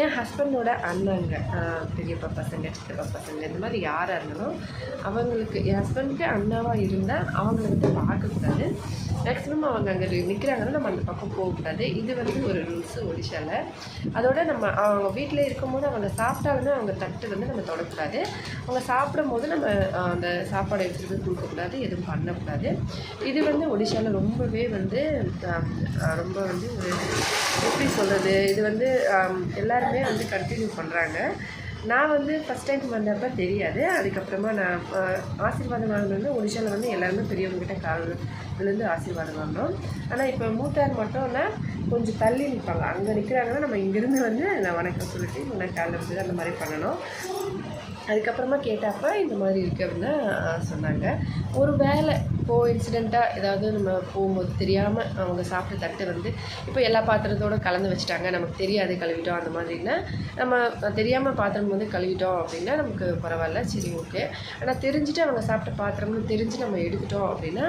என் ஹஸ்பண்டோட அண்ணங்க பெரியப்பா பசங்க சித்தப்பா பசங்க இந்த மாதிரி யாராக இருந்தாலும் அவங்களுக்கு என் ஹஸ்பண்டுக்கு அண்ணாவாக இருந்தால் அவங்கள வந்து பார்க்கக்கூடாது. மேக்ஸிமம் அவங்க அங்கே நிற்கிறாங்கன்னா நம்ம அந்த பக்கம் போகக்கூடாது. இது வந்து ஒரு ரூல்ஸு ஒடிஷாவில் அதோட நம்ம அவங்க வீட்டில் இருக்கும்போது அவங்க சாப்பிட்டாலுமே அவங்க தட்டு வந்து நம்ம தொடக்கூடாது. அவங்க சாப்பிடும் போது நம்ம அந்த சாப்பாடை எடுத்துகிட்டு போய் கொடுக்கக்கூடாது எதுவும் பண்ணக்கூடாது. இது வந்து ஒடிஷாவில் ரொம்பவே வந்து ரொம்ப வந்து ஒரு எப்படி சொல்கிறது இது வந்து எல்லாருமே வந்து கண்டினியூ பண்ணுறாங்க நான் வந்து ஃபஸ்ட் டைம் வந்தப்போ தெரியாது. அதுக்கப்புறமா நான் ஆசீர்வாதம் வாங்கினது ஒடிஷாவில் வந்து எல்லாருமே பெரியவங்ககிட்ட கால் விழுந்து ஆசீர்வாதம் வாங்கினோம். ஆனால் இப்போ மூத்தார் மட்டும்னா கொஞ்சம் தள்ளி நிற்பாங்க அங்கே நிற்கிறாங்கன்னா நம்ம இங்கேருந்து வந்து நான் வணக்கம் சொல்லிட்டு நான் காலில் வச்சு அந்த மாதிரி பண்ணணும். அதுக்கப்புறமா கேட்டாப்ப இந்த மாதிரி இருக்குது அப்படின்னா சொன்னாங்க. ஒரு வேலை இப்போது இன்சிடெண்ட்டாக ஏதாவது நம்ம போகும்போது தெரியாமல் அவங்க சாப்பிட்ட தட்டு வந்து இப்போ எல்லா பாத்திரத்தோட கலந்து வச்சுட்டாங்க. நமக்கு தெரியாது கழுவிட்டோம் அந்த மாதிரின்னா நம்ம தெரியாமல் பாத்திரம் வந்து கழுவிட்டோம் அப்படின்னா நமக்கு பரவாயில்ல. சரி ஓகே. ஆனால் தெரிஞ்சுட்டு அவங்க சாப்பிட்ட பாத்திரம்னு தெரிஞ்சு நம்ம எடுத்துட்டோம் அப்படின்னா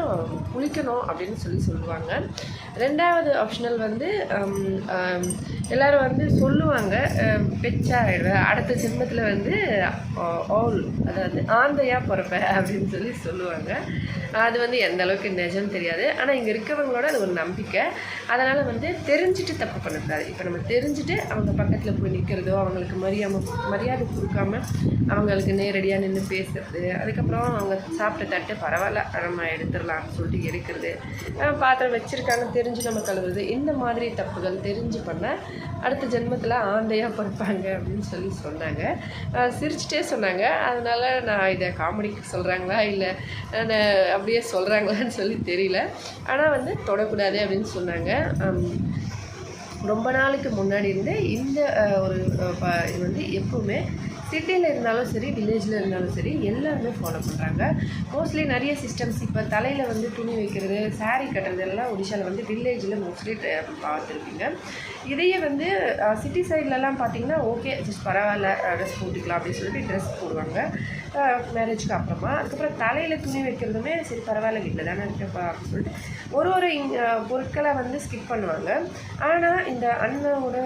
குளிக்கணும் அப்படின்னு சொல்லி சொல்லுவாங்க. ரெண்டாவது ஆப்ஷனல் வந்து எல்லோரும் எல்லாரும் வந்து சொல்லுவாங்க ஹம், பெச்சா அடுத்த ஜென்மத்தில் வந்து ஆல் அதாவது ஆந்தையாக பிறப்பேன் அப்படின்னு சொல்லி சொல்லுவாங்க. அது வந்து எந்த அளவுக்கு நிஜம் தெரியாது. ஆனால் இங்கே இருக்கிறவங்களோட அது ஒரு நம்பிக்கை. அதனால் வந்து தெரிஞ்சுட்டு தப்பு பண்ணக்கூடாது. இப்போ நம்ம தெரிஞ்சுட்டு அவங்க பக்கத்தில் போய் நிற்கிறதோ அவங்களுக்கு மரியாதை மரியாதை கொடுக்காம அவங்களுக்கு நேரடியாக நின்று பேசுறது. அதுக்கப்புறம் அவங்க சாப்பிட்ட தட்டு பரவாயில்ல நம்ம எடுத்துடலாம்னு சொல்லிட்டு எடுக்கிறது. பாத்திரம் வச்சுருக்காங்க தெரிஞ்சு நம்ம கழுவுறது. இந்த மாதிரி தப்புகள் தெரிஞ்சு பண்ணால் அடுத்த ஜென்மத்தில் ஆந்தையாக பிறப்பாங்க அப்படின்னு சொல்லி சொன்னாங்க. சிரிச்சிட்டே சொன்னாங்க. அதனால் நான் இதை காமெடிக்கு சொல்கிறாங்களா இல்லை அப்படியே சொல்கிறாங்களான்னு சொல்லி தெரியல. ஆனால் வந்து தொடக்கூடாது அப்படின்னு சொன்னாங்க. ரொம்ப நாளுக்கு முன்னாடி இருந்து இந்த ஒரு ப- இது வந்து எப்பவுமே சிட்டியில் இருந்தாலும் சரி வில்லேஜில் இருந்தாலும் சரி எல்லாருமே ஃபாலோ பண்ணுறாங்க மோஸ்ட்லி நிறைய சிஸ்டம்ஸ் இப்போ தலையில் வந்து துணி வைக்கிறது சாரீ கட்டுறது எல்லாம் ஒடிஷாவில் வந்து வில்லேஜில் மோஸ்ட்லி பார்த்துருப்பீங்க. இதையே வந்து சிட்டி சைட்லலாம் பார்த்தீங்கன்னா ஓகே ஜஸ்ட் பரவாயில்ல ட்ரெஸ் போட்டுக்கலாம் அப்படின்னு சொல்லிட்டு ட்ரெஸ் போடுவாங்க. மேரேஜ்க்கு அப்புறமா. அதுக்கப்புறம் தலையில் துணி வைக்கிறதுமே சரி பரவாயில்ல வீட்டில் தானே இருக்கப்பா அப்படின்னு சொல்லிட்டு ஒரு ஒரு இங் பொருட்களை வந்து ஸ்கிப் பண்ணுவாங்க. ஆனால் இந்த அண்ணாவோட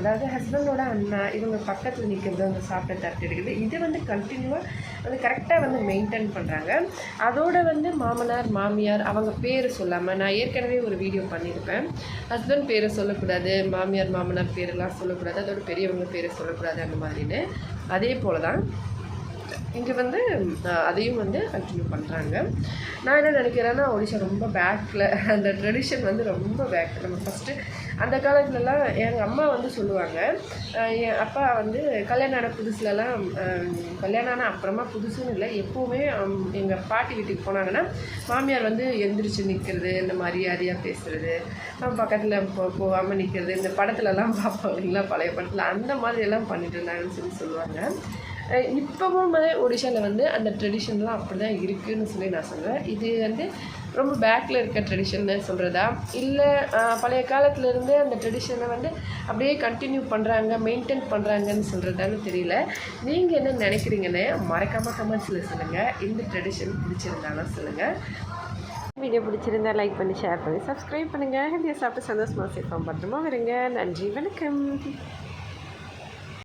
அதாவது ஹஸ்பண்டோட அண்ணா இவங்க பக்கத்தில் நிற்கிறது அவங்க சாப்பிட்ட தட்டு எடுக்கிறது இது வந்து கண்டினியூவாக வந்து கரெக்டாக வந்து மெயின்டைன் பண்ணுறாங்க அதோட வந்து மாமனார் மாமியார் அவங்க பேர் சொல்லாமல் நான் ஏற்கனவே ஒரு வீடியோ பண்ணியிருப்பேன். ஹஸ்பண்ட் பேரை சொல்லக்கூடாது மாமியார் மாமனார் பேரெல்லாம் சொல்லக்கூடாது அதோட பெரியவங்க பேரை சொல்லக்கூடாது அந்த மாதிரின்னு. அதே போல தான் இங்கே வந்து அதையும் வந்து கண்டினியூ பண்ணுறாங்க நான் என்ன நினைக்கிறேன்னா ஒடிஷா ரொம்ப பேக்கில் அந்த ட்ரெடிஷன் வந்து ரொம்ப பேக் நம்ம ஃபஸ்ட்டு அந்த காலத்துலலாம் எங்கள் அம்மா வந்து சொல்லுவாங்க என் அப்பா வந்து கல்யாணம் ஆன புதுசுலலாம் கல்யாணம் ஆனால் அப்புறமா புதுசுன்னு இல்லை எப்போவுமே எங்கள் பாட்டி வீட்டுக்கு போனாங்கன்னா மாமியார் வந்து எந்திரிச்சு நிற்கிறது இந்த மரியாதையாக பேசுகிறது பக்கத்தில் போ போகாமல் நிற்கிறது இந்த படத்துலலாம் பார்ப்போம் இல்லைங்களா பழைய படத்தில் அந்த மாதிரி எல்லாம் பண்ணிட்டு இருந்தாங்கன்னு சொல்லி சொல்லுவாங்க. இப்போவும் ஒடிஷாவில் வந்து அந்த ட்ரெடிஷன்லாம் அப்படி தான் இருக்குதுன்னு சொல்லி நான் சொல்லுவேன். இது வந்து ரொம்ப பேக்கில் இருக்க ட்ரெடிஷன்னு சொல்கிறதா இல்லை பழைய காலத்துலேருந்து அந்த ட்ரெடிஷனை வந்து அப்படியே கண்டினியூ பண்ணுறாங்க மெயின்டைன் பண்ணுறாங்கன்னு சொல்கிறதான்னு தெரியல. நீங்கள் என்ன நினைக்கிறீங்கன்னு மறக்காமல் கமெண்ட்ஸில் சொல்லுங்கள் இந்த ட்ரெடிஷன் பிடிச்சிருந்தாலும் சொல்லுங்கள் வீடியோ பிடிச்சிருந்தா லைக் பண்ணி ஷேர் பண்ணி சப்ஸ்கிரைப் பண்ணுங்கள் ஹெல்த்தியாக சாப்பிட்டு சந்தோஷமாக சேர்ப்போம் பத்திரமா வருங்க நன்றி வணக்கம்.